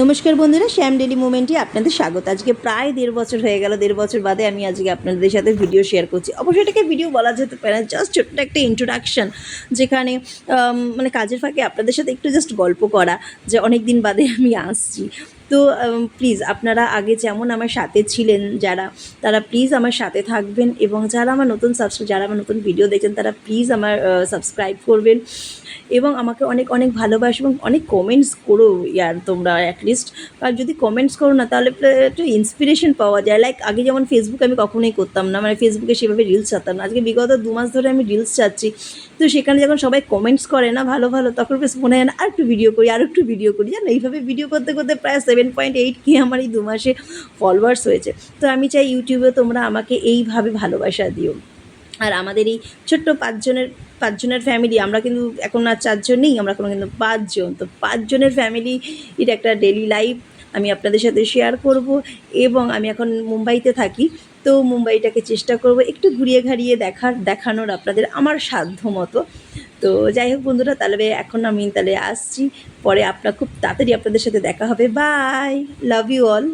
নমস্কার বন্ধুরা, শ্যাম ডেলি মুমেন্টে আপনাদের স্বাগত। আজকে প্রায় দেড় বছর হয়ে গেল, দেড় বছর বাদে আমি আজকে আপনাদের সাথে ভিডিও শেয়ার করছি। অবশ্যই এটাকে ভিডিও বলা যেতে পারে না জাস্ট ছোট্ট একটা ইন্ট্রোডাকশান যেখানে মানে কাজের ফাঁকে আপনাদের সাথে একটু জাস্ট গল্প করা, যে অনেক দিন বাদে আমি আসছি। তো প্লিজ আপনারা আগে যেমন আমার সাথে ছিলেন, যারা, তারা প্লিজ আমার সাথে থাকবেন এবং যারা আমার নতুন সাবস্ক্রাইব যারা আমার নতুন ভিডিও দেখছেন, তারা প্লিজ আমার সাবস্ক্রাইব করবেন এবং আমাকে অনেক অনেক ভালোবাসো এবং অনেক কমেন্টস করো, ইয়ার তোমরা অ্যাটলিস্ট আর যদি কমেন্টস করো না, তাহলে একটু ইন্সপিরেশন পাওয়া যায়। লাইক আগে যেমন ফেসবুকে আমি কখনোই করতাম না মানে ফেসবুকে সেভাবে রিলস চাতাম না। আজকে বিগত দু মাস ধরে আমি রিলস চাচ্ছি তো সেখানে যখন সবাই কমেন্টস করে না, ভালো ভালো, তখন বেশ মনে হয় না, আর একটু ভিডিও করি, আর একটু ভিডিও করি। জানো, এইভাবে ভিডিও করতে করতে প্রায় সেভেন পয়েন্ট এইট কে আমার এই দু মাসে ফলোয়ার্স হয়েছে। তো আমি চাই ইউটিউবে তোমরা আমাকে এইভাবে ভালোবাসা দিও। আর আমাদের এই ছোট্ট পাঁচজনের পাঁচজনের ফ্যামিলি আমরা কিন্তু এখন আর চারজন নেই, আমরা এখন কিন্তু পাঁচজন। তো পাঁচজনের ফ্যামিলি এটা একটা ডেলি লাইফ আমি আপনাদের সাথে শেয়ার করব এবং আমি এখন মুম্বাইতে থাকি। তো মুম্বাইটাকে চেষ্টা করব একটু ঘুরিয়ে ঘাড়িয়ে দেখার, দেখানোর আপনাদের আমার সাধ্য মতো তো যাই হোক বন্ধুরা, তাহলে এখন আমি তাহলে আসছি। পরে আপনার খুব তাড়াতাড়ি আপনাদের সাথে দেখা হবে। বাই! Love you all